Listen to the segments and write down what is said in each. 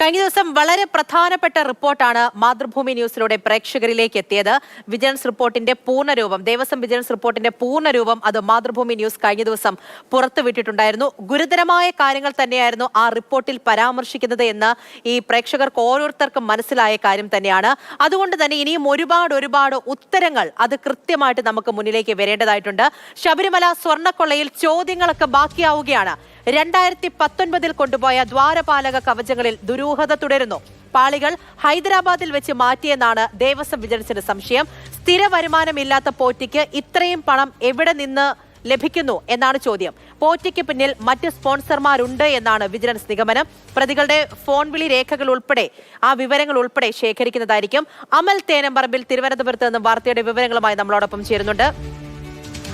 കഴിഞ്ഞ ദിവസം വളരെ പ്രധാനപ്പെട്ട റിപ്പോർട്ടാണ് മാതൃഭൂമി ന്യൂസിലൂടെ പ്രേക്ഷകരിലേക്ക് എത്തിയത്. വിജിലൻസ് റിപ്പോർട്ടിന്റെ പൂർണരൂപം ദേവസ്വം വിജിലൻസ് റിപ്പോർട്ടിന്റെ പൂർണരൂപം അത് മാതൃഭൂമി ന്യൂസ് കഴിഞ്ഞ ദിവസം പുറത്തുവിട്ടിട്ടുണ്ടായിരുന്നു ഗുരുതരമായ കാര്യങ്ങൾ തന്നെയായിരുന്നു ആ റിപ്പോർട്ടിൽ പരാമർശിക്കുന്നത് എന്ന് ഈ പ്രേക്ഷകർക്ക് ഓരോരുത്തർക്കും മനസ്സിലായ കാര്യം തന്നെയാണ്. അതുകൊണ്ട് തന്നെ ഇനിയും ഒരുപാട് ഒരുപാട് ഉത്തരങ്ങൾ അത് കൃത്യമായിട്ട് നമുക്ക് മുന്നിലേക്ക് വരേണ്ടതായിട്ടുണ്ട്. ശബരിമല സ്വർണക്കൊള്ളയിൽ ചോദ്യങ്ങളൊക്കെ ബാക്കിയാവുകയാണ്. രണ്ടായിരത്തി പത്തൊൻപതിൽ കൊണ്ടുപോയ ദ്വാരപാലക കവചങ്ങളിൽ ദുരൂഹത തുടരുന്നു. പാളികൾ ഹൈദരാബാദിൽ വെച്ച് മാറ്റിയെന്നാണ് ദേവസ്വം വിജിലൻസിന്റെ സംശയം. സ്ഥിര വരുമാനമില്ലാത്ത പോറ്റിക്ക് ഇത്രയും പണം എവിടെ നിന്ന് ലഭിക്കുന്നു എന്നാണ് ചോദ്യം. പോറ്റിക്ക് പിന്നിൽ മറ്റ് സ്പോൺസർമാരുണ്ട് എന്നാണ് വിജിലൻസ് നിഗമനം. പ്രതികളുടെ ഫോൺ വിളി രേഖകൾ ഉൾപ്പെടെ ആ വിവരങ്ങൾ ഉൾപ്പെടെ ശേഖരിക്കുന്നതായിരിക്കും. അമൽ തേനമ്പറമ്പിൽ തിരുവനന്തപുരത്ത് നിന്ന് വാർത്തയുടെ വിവരങ്ങളുമായി നമ്മളോടൊപ്പം ചേരുന്നുണ്ട്.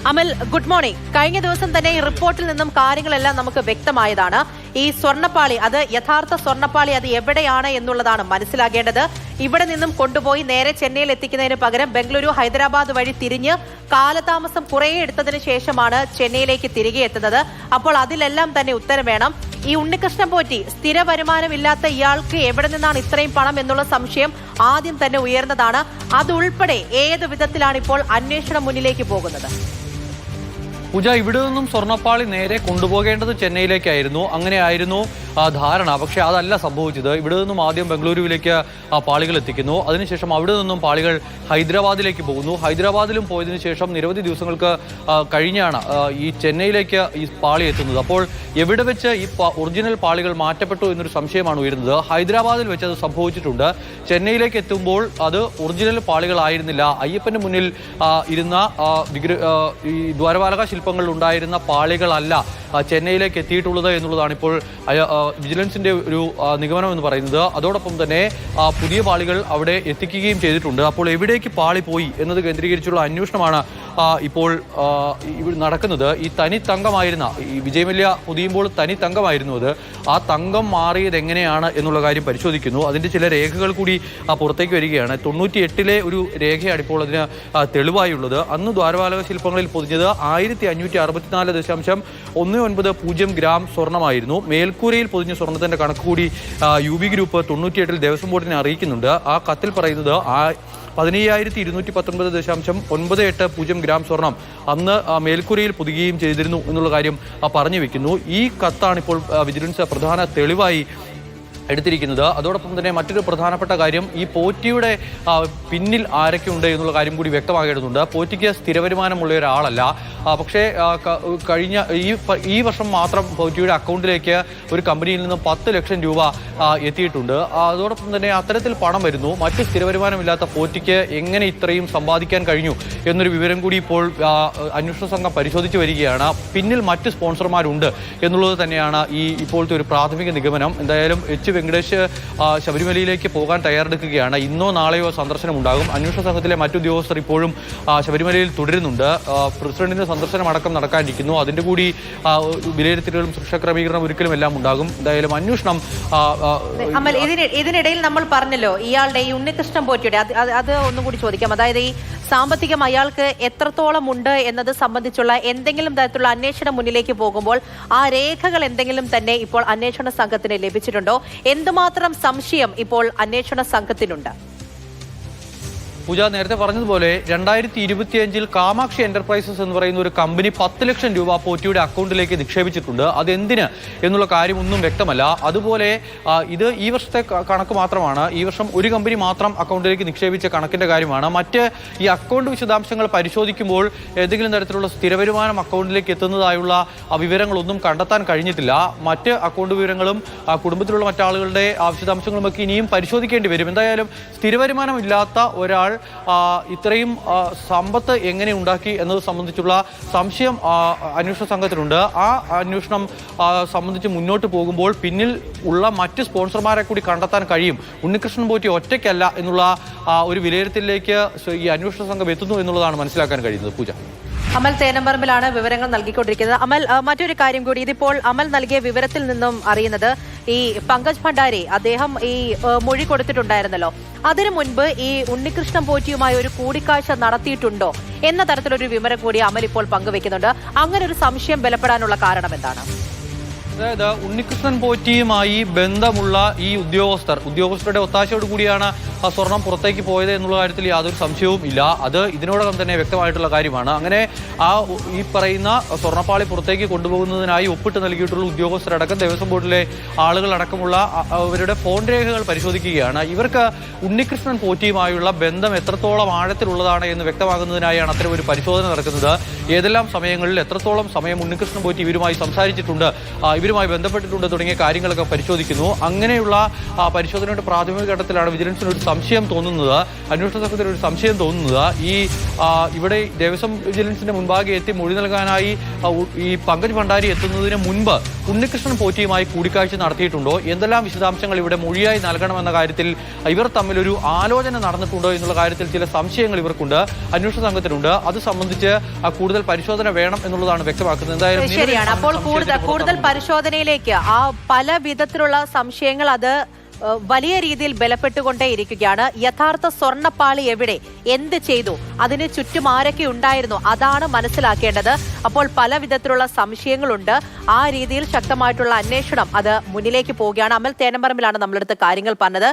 അമൽ ഗുഡ് മോർണിംഗ് കഴിഞ്ഞ ദിവസം തന്നെ ഈ റിപ്പോർട്ടിൽ നിന്നും കാര്യങ്ങളെല്ലാം നമുക്ക് വ്യക്തമായതാണ്. ഈ സ്വർണപ്പാളി അത് യഥാർത്ഥ സ്വർണപ്പാളി അത് എവിടെയാണ് എന്നുള്ളതാണ് മനസ്സിലാകേണ്ടത്. ഇവിടെ നിന്നും കൊണ്ടുപോയി നേരെ ചെന്നൈയിൽ എത്തിക്കുന്നതിന് പകരം ബംഗളൂരു ഹൈദരാബാദ് വഴി തിരിഞ്ഞ് കാലതാമസം കുറേ എടുത്തതിന് ശേഷമാണ് ചെന്നൈയിലേക്ക് തിരികെ എത്തുന്നത്. അപ്പോൾ അതിലെല്ലാം തന്നെ ഉത്തരം വേണം. ഈ ഉണ്ണികൃഷ്ണൻ പോറ്റി സ്ഥിര വരുമാനമില്ലാത്ത ഇയാൾക്ക് എവിടെ നിന്നാണ് ഇത്രയും പണം എന്നുള്ള സംശയം ആദ്യം തന്നെ ഉയർന്നതാണ്. അതുൾപ്പെടെ ഏത് വിധത്തിലാണ് ഇപ്പോൾ അന്വേഷണം മുന്നിലേക്ക് പോകുന്നത്? പൂജ ഇവിടെ നിന്നും സ്വർണപ്പാളി നേരെ കൊണ്ടുപോകേണ്ടത് ചെന്നൈയിലേക്കായിരുന്നു. അങ്ങനെയായിരുന്നു. ധാരണ. പക്ഷേ അതല്ല സംഭവിച്ചത്. ഇവിടെ നിന്നും ആദ്യം ബംഗളൂരുവിലേക്ക് പാളികൾ എത്തിക്കുന്നു. അതിനുശേഷം അവിടെ നിന്നും പാളികൾ ഹൈദരാബാദിലേക്ക് പോകുന്നു. ഹൈദരാബാദിലും പോയതിനു ശേഷം നിരവധി ദിവസങ്ങൾക്ക് കഴിഞ്ഞാണ് ഈ ചെന്നൈയിലേക്ക് ഈ പാളി എത്തുന്നത്. അപ്പോൾ എവിടെ വെച്ച് ഈ ഒറിജിനൽ പാളികൾ മാറ്റപ്പെട്ടു എന്നൊരു സംശയമാണ് ഉയരുന്നത്. ഹൈദരാബാദിൽ വെച്ച് അത് സംഭവിച്ചിട്ടുണ്ട്. ചെന്നൈയിലേക്ക് എത്തുമ്പോൾ അത് ഒറിജിനൽ പാളികളായിരുന്നില്ല. അയ്യപ്പന് മുന്നിൽ ഇരുന്ന ഈ ദ്വാരപാലക ശില്പങ്ങളിൽ ഉണ്ടായിരുന്ന പാളികളല്ല. ചെന്നൈയിലേക്ക് എത്തിയിട്ടുള്ളത് എന്നുള്ളതാണ് ഇപ്പോൾ വിജിലൻസിന്റെ ഒരു നിഗമനം എന്ന് പറയുന്നത്. അതോടൊപ്പം തന്നെ പുതിയ പാളികൾ അവിടെ എത്തിക്കുകയും ചെയ്തിട്ടുണ്ട്. അപ്പോൾ എവിടേക്ക് പാളി പോയി എന്നത് കേന്ദ്രീകരിച്ചുള്ള അന്വേഷണമാണ് ഇപ്പോൾ ഇവിടെ നടക്കുന്നത് ഈ തനി തങ്കമായിരുന്ന ഈ വിജയമല്യ പൊതിയുമ്പോൾ തനി തങ്കമായിരുന്നു അത്. ആ തങ്കം മാറിയത് എങ്ങനെയാണ് എന്നുള്ള കാര്യം പരിശോധിക്കുന്നു. അതിന്റെ ചില രേഖകൾ കൂടി പുറത്തേക്ക് വരികയാണ്. തൊണ്ണൂറ്റി എട്ടിലെ ഒരു രേഖയാണ് ഇപ്പോൾ അതിന് തെളിവായുള്ളത്. അന്ന് ദ്വാരപാലക ശില്പങ്ങളിൽ പൊതിഞ്ഞത് ആയിരത്തി അഞ്ഞൂറ്റി അറുപത്തിനാല് ദശാംശം ഒന്ന് ഒൻപത് പൂജ്യം ഗ്രാം സ്വർണമായിരുന്നു മേൽക്കൂരയിൽ പൊതിഞ്ഞ സ്വർണത്തിന്റെ കണക്ക് കൂടി യു ബി ഗ്രൂപ്പ് തൊണ്ണൂറ്റിയെട്ടിൽ ദേവസ്വം ബോർഡിനെ അറിയിക്കുന്നുണ്ട്. ആ കത്തിൽ പറയുന്നത് ആ പതിനയ്യായിരത്തി ഇരുന്നൂറ്റി പത്തൊൻപത് ദശാംശം ഒൻപത് എട്ട് പൂജ്യം ഗ്രാം സ്വർണം അന്ന് മേൽക്കുരയിൽ പുതുകയും ചെയ്തിരുന്നു എന്നുള്ള കാര്യം പറഞ്ഞു വെക്കുന്നു. ഈ കത്താണ് ഇപ്പോൾ വിജിലൻസ് പ്രധാന തെളിവായി എടുത്തിരിക്കുന്നത്. അതോടൊപ്പം തന്നെ മറ്റൊരു പ്രധാനപ്പെട്ട കാര്യം ഈ പോറ്റിയുടെ പിന്നിൽ ആരൊക്കെ ഉണ്ട് എന്നുള്ള കാര്യം കൂടി വ്യക്തമാകേണ്ടതുണ്ട്. പോറ്റിക്ക് സ്ഥിര വരുമാനമുള്ള ഒരാളല്ല പക്ഷേ കഴിഞ്ഞ ഈ ഈ വർഷം മാത്രം പോറ്റിയുടെ അക്കൗണ്ടിലേക്ക് ഒരു കമ്പനിയിൽ നിന്ന് പത്ത് ലക്ഷം രൂപ എത്തിയിട്ടുണ്ട്. അതോടൊപ്പം തന്നെ അത്തരത്തിൽ പണം വരുന്നു. മറ്റ് സ്ഥിര വരുമാനമില്ലാത്ത പോറ്റിക്ക് എങ്ങനെ ഇത്രയും സമ്പാദിക്കാൻ കഴിഞ്ഞു എന്നൊരു വിവരം കൂടി ഇപ്പോൾ അന്വേഷണ സംഘം പരിശോധിച്ചു വരികയാണ്. പിന്നിൽ മറ്റ് സ്പോൺസർമാരുണ്ട് എന്നുള്ളത് തന്നെയാണ് ഈ ഇപ്പോഴത്തെ ഒരു പ്രാഥമിക നിഗമനം. എന്തായാലും എച്ച് വെങ്കടേഷ് ശബരിമലയിലേക്ക് പോകാൻ തയ്യാറെടുക്കുകയാണ്. ഇന്നോ നാളെയോ സന്ദർശനം ഉണ്ടാകും അന്വേഷണ സംഘത്തിലെ മറ്റു ഉദ്യോഗസ്ഥർ ഇപ്പോഴും ശബരിമലയിൽ തുടരുന്നുണ്ട്. പ്രസിഡന്റിന്റെ സന്ദർശനം അടക്കം നടക്കാനിരിക്കുന്നു. അതിന്റെ കൂടി വിലയിരുത്തലുകളും സുരക്ഷാ ക്രമീകരണം ഒരിക്കലും എല്ലാം ഉണ്ടാകും. എന്തായാലും അന്വേഷണം ഇതിനിടയിൽ നമ്മൾ പറഞ്ഞല്ലോ ഇയാളുടെ ഈ ഉണ്ണികൃഷ്ണൻ പോറ്റിയുടെ അത് അത് ഒന്നും കൂടി ചോദിക്കാം. അതായത് ഈ സാമ്പത്തികം അയാൾക്ക് എത്രത്തോളം ഉണ്ട് എന്നത് സംബന്ധിച്ചുള്ള എന്തെങ്കിലും തരത്തിലുള്ള അന്വേഷണം മുന്നിലേക്ക് പോകുമ്പോൾ ആ രേഖകൾ എന്തെങ്കിലും തന്നെ ഇപ്പോൾ അന്വേഷണ സംഘത്തിന് ലഭിച്ചിട്ടുണ്ടോ? എന്തുമാത്രം സംശയം ഇപ്പോൾ അന്വേഷണ സംഘത്തിനുണ്ട്? പൂജ നേരത്തെ പറഞ്ഞതുപോലെ രണ്ടായിരത്തി ഇരുപത്തിയഞ്ചിൽ കാമാക്ഷി എന്റർപ്രൈസസ് എന്ന് പറയുന്ന ഒരു കമ്പനി പത്ത് ലക്ഷം രൂപ പോറ്റിയുടെ അക്കൗണ്ടിലേക്ക് നിക്ഷേപിച്ചിട്ടുണ്ട്. അത് അതെന്തിന് എന്നുള്ള കാര്യം ഒന്നും വ്യക്തമല്ല. അതുപോലെ ഇത് ഈ വർഷത്തെ കണക്ക് മാത്രമാണ്. ഈ വർഷം ഒരു കമ്പനി മാത്രം അക്കൗണ്ടിലേക്ക് നിക്ഷേപിച്ച കണക്കിന്റെ കാര്യമാണ്. മറ്റ് ഈ അക്കൗണ്ട് വിശദാംശങ്ങൾ പരിശോധിക്കുമ്പോൾ ഏതെങ്കിലും തരത്തിലുള്ള സ്ഥിരവരുമാനം അക്കൗണ്ടിലേക്ക് എത്തുന്നതായുള്ള വിവരങ്ങളൊന്നും കണ്ടെത്താൻ കഴിഞ്ഞിട്ടില്ല. മറ്റ് അക്കൗണ്ട് വിവരങ്ങളും കുടുംബത്തിലുള്ള മറ്റാളുകളുടെ വിശദാംശങ്ങളുമൊക്കെ ഇനിയും പരിശോധിക്കേണ്ടി വരും. എന്തായാലും സ്ഥിരവരുമാനം ഇല്ലാത്ത ഒരാൾ ഇത്രയും സമ്പത്ത് എങ്ങനെ ഉണ്ടാക്കി എന്നത് സംബന്ധിച്ചുള്ള സംശയം അന്വേഷണ സംഘത്തിനുണ്ട്. ആ അന്വേഷണം സംബന്ധിച്ച് മുന്നോട്ട് പോകുമ്പോൾ പിന്നിൽ ഉള്ള മറ്റ് സ്പോൺസർമാരെ കൂടി കണ്ടെത്താൻ കഴിയും. ഉണ്ണികൃഷ്ണൻ പോറ്റി ഒറ്റയ്ക്കല്ല എന്നുള്ള ഒരു വിലയിരുത്തലിലേക്ക് ഈ അന്വേഷണ സംഘം എത്തുന്നു എന്നുള്ളതാണ് മനസ്സിലാക്കാൻ കഴിയുന്നത്. പൂജ. അമൽ തേനമ്പറമ്പിലാണ് വിവരങ്ങൾ നൽകിക്കൊണ്ടിരിക്കുന്നത്. അമൽ മറ്റൊരു കാര്യം കൂടി. ഇതിപ്പോൾ അമൽ നൽകിയ വിവരത്തിൽ നിന്നും അറിയുന്നത് ഈ പങ്കജ് ഭണ്ഡാരി അദ്ദേഹം ഈ മൊഴി കൊടുത്തിട്ടുണ്ടായിരുന്നല്ലോ. അതിനു മുൻപ് ഈ ഉണ്ണികൃഷ്ണൻ പോറ്റിയുമായി ഒരു കൂടിക്കാഴ്ച നടത്തിയിട്ടുണ്ടോ എന്ന തരത്തിലൊരു വിവരം കൂടി അമൽ ഇപ്പോൾ പങ്കുവെക്കുന്നുണ്ട്. അങ്ങനെ ഒരു സംശയം ബലപ്പെടാനുള്ള കാരണം എന്താണ്? അതായത് ഉണ്ണികൃഷ്ണൻ പോറ്റിയുമായി ബന്ധമുള്ള ഈ ഉദ്യോഗസ്ഥർ. ഉദ്യോഗസ്ഥരുടെ ഒത്താശയോട് കൂടിയാണ് ആ സ്വർണം പുറത്തേക്ക് പോയത് എന്നുള്ള കാര്യത്തിൽ യാതൊരു സംശയവും ഇല്ല. അത് ഇതിനോടകം തന്നെ വ്യക്തമായിട്ടുള്ള കാര്യമാണ്. അങ്ങനെ ആ ഈ പറയുന്ന സ്വർണപ്പാളി പുറത്തേക്ക് കൊണ്ടുപോകുന്നതിനായി ഒപ്പിട്ട് നൽകിയിട്ടുള്ള ഉദ്യോഗസ്ഥരടക്കം ദേവസ്വം ബോർഡിലെ ആളുകളടക്കമുള്ള അവരുടെ ഫോൺ രേഖകൾ പരിശോധിക്കുകയാണ്. ഇവർക്ക് ഉണ്ണികൃഷ്ണൻ പോറ്റിയുമായുള്ള ബന്ധം എത്രത്തോളം ആഴത്തിലുള്ളതാണ് എന്ന് വ്യക്തമാകുന്നതിനായാണ് അത്തരം ഒരു പരിശോധന നടക്കുന്നത്. ഏതെല്ലാം സമയങ്ങളിൽ എത്രത്തോളം സമയം ഉണ്ണികൃഷ്ണൻ പോറ്റി ഇവരുമായി സംസാരിച്ചിട്ടുണ്ട്? ആ, ഇവരുമായി ബന്ധപ്പെട്ടിട്ടുണ്ട് തുടങ്ങിയ കാര്യങ്ങളൊക്കെ പരിശോധിക്കുന്നു. അങ്ങനെയുള്ള പരിശോധനയുടെ പ്രാഥമിക ഘട്ടത്തിലാണ് വിജിലൻസിന് ഒരു സംശയം തോന്നുന്നത്. അന്വേഷണ സംഘത്തിന് ഒരു സംശയം തോന്നുന്നത്. ഈ ഇവിടെ ദേവസ്വം വിജിലൻസിന്റെ മുൻപാകെ എത്തി മൊഴി നൽകാനായി ഈ പങ്കജ് ഭണ്ഡാരി എത്തുന്നതിന് മുൻപ് ഉണ്ണികൃഷ്ണൻ പോറ്റിയുമായി കൂടിക്കാഴ്ച നടത്തിയിട്ടുണ്ടോ? എന്തെല്ലാം വിശദാംശങ്ങൾ ഇവിടെ മൊഴിയായി നൽകണമെന്ന കാര്യത്തിൽ ഇവർ തമ്മിൽ ഒരു ആലോചന നടന്നിട്ടുണ്ടോ എന്നുള്ള കാര്യത്തിൽ ചില സംശയങ്ങൾ ഇവർക്കുണ്ട്. അന്വേഷണ സംഘത്തിനുണ്ട്. അത് സംബന്ധിച്ച് കൂടുതൽ പരിശോധന വേണം എന്നുള്ളതാണ് വ്യക്തമാക്കുന്നത്. എന്തായാലും പരിശോധനയിലേക്ക് ആ പല വിധത്തിലുള്ള സംശയങ്ങൾ അത് വലിയ രീതിയിൽ ബലപ്പെട്ടുകൊണ്ടേ ഇരിക്കുകയാണ് യഥാർത്ഥ സ്വർണപ്പാളി എവിടെ? എന്ത് ചെയ്തു? അതിന് ചുറ്റും ആരൊക്കെ ഉണ്ടായിരുന്നു? അതാണ് മനസ്സിലാക്കേണ്ടത്. അപ്പോൾ പല വിധത്തിലുള്ള സംശയങ്ങളുണ്ട്. ആ രീതിയിൽ ശക്തമായിട്ടുള്ള അന്വേഷണം അത് മുന്നിലേക്ക് പോവുകയാണ്. അമൽ തേനമ്പറമ്പിലാണ് നമ്മളെടുത്ത് കാര്യങ്ങൾ പറഞ്ഞത്.